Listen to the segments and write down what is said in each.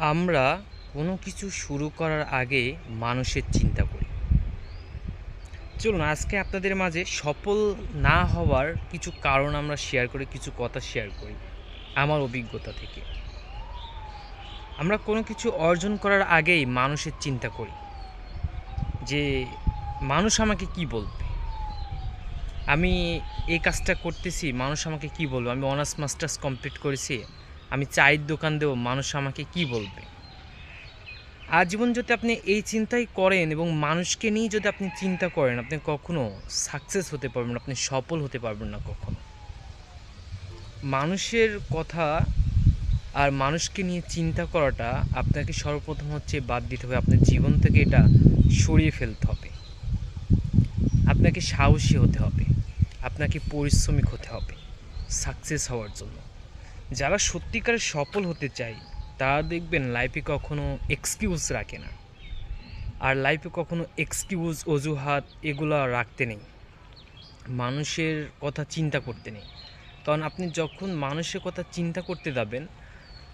আমরা কোনো কিছু শুরু করার আগে মানুষের চিন্তা করি। চলুন, আজকে আপনাদের মাঝে সফল না হওয়ার কিছু কারণ আমরা শেয়ার করি, কিছু কথা শেয়ার করি আমার অভিজ্ঞতা থেকে। আমরা কোনো কিছু অর্জন করার আগেই মানুষের চিন্তা করি যে, মানুষ আমাকে কি বলবে? আমি এই কাজটা করতেছি, মানুষ আমাকে কি বলবে? আমি অনার্স মাস্টার্স কমপ্লিট করেছি আমি চায়ের দোকান দেবো, মানুষ আমাকে কি বলবে? আজীবন যদি আপনি এই চিন্তাই করেন এবং মানুষকে নিয়ে যদি আপনি চিন্তা করেন, আপনি কখনো সাকসেস হতে পারবেন আপনি সফল হতে পারবেন না কখনো। মানুষের কথা আর মানুষকে নিয়ে চিন্তা করাটা আপনাকে সর্বপ্রথম হচ্ছে বাদ দিতে হবে, আপনার জীবন থেকে এটা সরিয়ে ফেলতে হবে। আপনাকে সাহসী হতে হবে, আপনাকে পরিশ্রমিক হতে হবে সাকসেস হওয়ার জন্য। যারা সত্যিকারের সফল হতে চায়, তারা দেখবেন লাইফে কখনো এক্সকিউজ রাখে না। আর লাইফে কখনো এক্সকিউজ অজুহাত এগুলো রাখতে নেই। মানুষের কথা চিন্তা করতে নেই। কারণ আপনি যখন মানুষের কথা চিন্তা করতে যাবেন,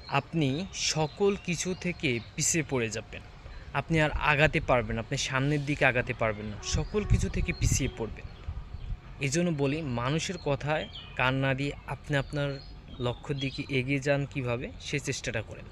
আপনি সকল কিছু থেকে পিছিয়ে পড়ে যাবেন। আপনি আর আগাতে পারবেন আপনি সামনের দিকে আগাতে পারবেন না। সকল কিছু থেকে পিছিয়ে পড়বেন। এই জন্য বলি, মানুষের কথায় কান না দিয়ে আপনি আপনার লক্ষ্যের দিকে এগিয়ে যান কীভাবে সে চেষ্টাটা করেন।